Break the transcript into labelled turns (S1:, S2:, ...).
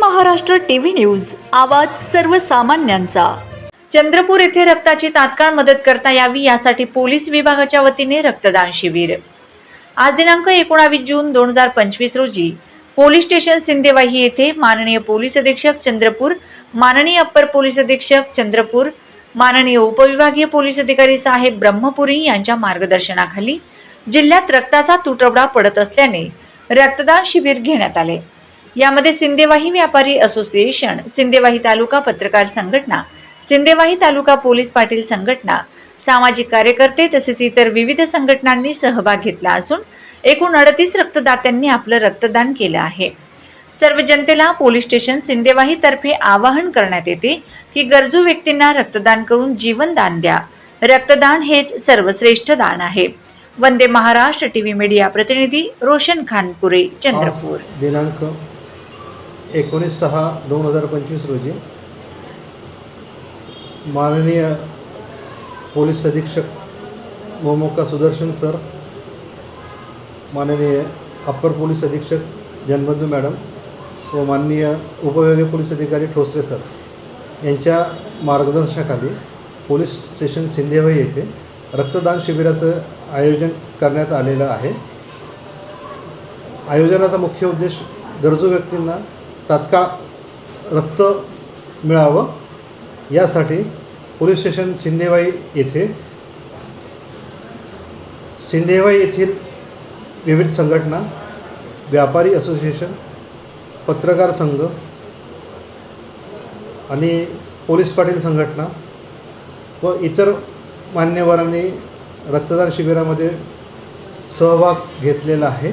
S1: Maharashtra TV news आवाज सर्वसामान्यांचा. चंद्रपूर येथे रक्ताची तात्काळ मदत करता यावी यासाठी पोलीस विभागाच्या वतीने रक्तदान शिबिर. आज दिनांक एकोणावीस जून दोन हजार पंचवीस रोजी पोलीस स्टेशन सिंदेवाही येथे माननीय पोलीस अधीक्षक चंद्रपूर माननीय अप्पर पोलीस अधीक्षक चंद्रपूर माननीय उपविभागीय पोलीस अधिकारी साहेब ब्रह्मपुरी यांच्या मार्गदर्शनाखाली जिल्ह्यात रक्ताचा तुटवडा पडत असल्याने रक्तदान शिबिर घेण्यात आले. यामध्ये सिंदेवाही व्यापारी असोसिएशन सिंदेवाही तालुका पत्रकार संघटना सिंदेवाही तालुका पोलीस पाटील संघटना सामाजिक कार्यकर्ते तसेच इतर विविध संघटनांनी सहभाग घेतला असून एकूण अडतीस रक्तदात्यांनी आपलं रक्तदान केलं आहे. सर्व जनतेला पोलीस स्टेशन सिंदेवाही तर्फे आवाहन करण्यात येते की गरजू व्यक्तींना रक्तदान करून जीवनदान द्या. रक्तदान हेच सर्वश्रेष्ठ दान आहे. वंदे महाराष्ट्र टीव्ही मीडिया प्रतिनिधी रोशन खानपुरे चंद्रपूर.
S2: दिनांक एकोणीस सहा दोन हजार पंचवीस रोजी माननीय पोलीस अधीक्षक मोमोका सुदर्शन सर माननीय अप्पर पोलीस अधीक्षक जनबंधू मॅडम व माननीय उपविभागीय पोलीस अधिकारी ठोसरे सर यांच्या मार्गदर्शनाखाली पोलीस स्टेशन सिंधेवाई येथे रक्तदान शिबिराचं आयोजन करण्यात आलेलं आहे. आयोजनाचा मुख्य उद्देश गरजू व्यक्तींना तात्काळ रक्त मिळावं. यासाठी पोलीस स्टेशन सिंदेवाई येथे शिंदेवाई येथील विविध संघटना व्यापारी असोसिएशन पत्रकार संघ आणि पोलीस पाटील संघटना व इतर मान्यवरांनी रक्तदान शिबिरामध्ये सहभाग घेतलेला आहे.